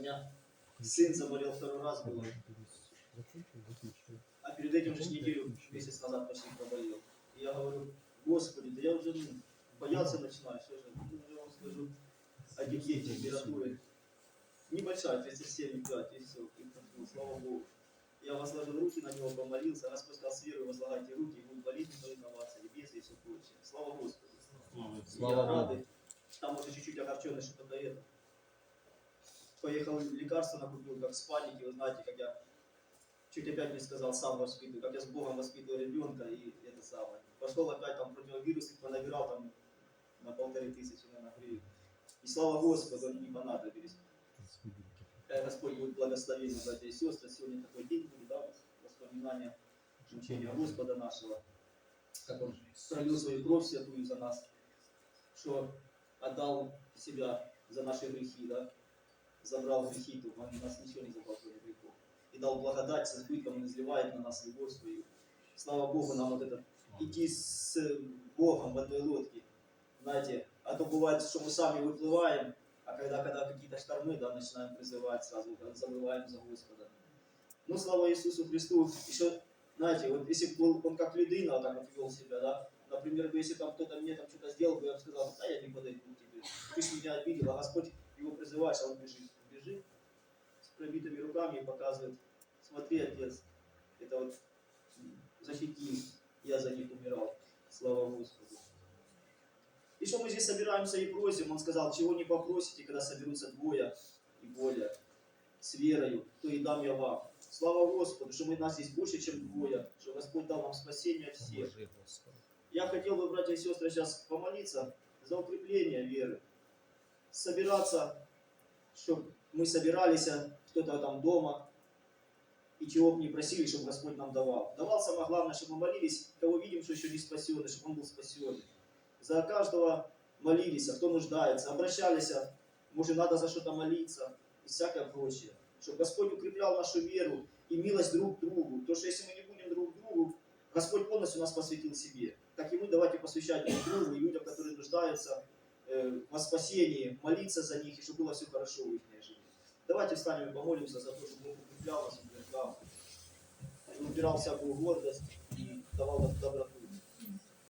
меня сын заболел второй раз был. А перед этим же неделю, месяц назад почти проболел. И я говорю, Господи, да я уже ну, бояться начинаю, что же, ну, я вам скажу, о детей температуры небольшая, 37,5, и все, и ну, слава Богу. Я возложил руки на него, помолился, Господь сказал, с верой возлагайте руки, и будут болеть, не повиноваться, и без, и все прочее. Слава Господу. Слава я Богу. рады. Там уже чуть-чуть огорченный, что до этого. Поехал лекарство накупил, как с паники, вы знаете, как я чуть опять не сказал, сам воспитываю, как я с Богом воспитывал ребенка и это самое. Пошел опять там противовирусных, понабирал там на полторы тысячи, наверное, гривен. И слава Господу, они не понадобились. Э, Господь будет благословен, братья и сестры. Сегодня такой день будет, да, воспоминания мучения Господа нашего, как Он пролил свою кровь святую за нас, что отдал себя за наши грехи, да, забрал грехи, то Он нас ничего не забрал, кроме грехов. И дал благодать с избытком, Он изливает на нас любовь свою. Слава Богу, нам вот это идти с Богом в одной лодке. Знаете, а то бывает, что мы сами выплываем, а когда, когда какие-то штормы, да, начинаем призывать сразу, когда забываем за Господа. Ну, слава Иисусу Христу. Еще, знаете, вот если бы был он как людина, вот так вот вел себя, да, например, бы, если там кто-то мне там что-то сделал бы, я бы сказал, да, я не подойду к тебе. Ты меня обидел, а Господь его призываешь, а он бежит. Бежит с пробитыми руками и показывает, смотри, отец, это вот защити, я за них умирал. Слава Господу. И что мы здесь собираемся и просим, он сказал, чего не попросите, когда соберутся двое и более, с верою, то и дам я вам. Слава Господу, что мы нас здесь больше, чем двое, что Господь дал нам спасение всех. Я хотел бы, братья и сестры, сейчас помолиться за укрепление веры. Собираться, чтобы мы собирались, а кто-то там дома, и чего бы не просили, чтобы Господь нам давал. Давал самое главное, чтобы мы молились, кого видим, что еще не спасенный, чтобы он был спасенный. За каждого молились, а кто нуждается, обращались, а может надо за что-то молиться и всякое прочее. Чтобы Господь укреплял нашу веру и милость друг к другу. То, что если мы не будем друг другу, Господь полностью нас посвятил себе. Так и мы давайте посвящать друг другу и людям, которые нуждаются э, во спасении, молиться за них, и чтобы было все хорошо в их жизни. Давайте встанем и помолимся за то, чтобы Бог укреплял нас, укреплял, убирал всякую гордость и давал нам доброту.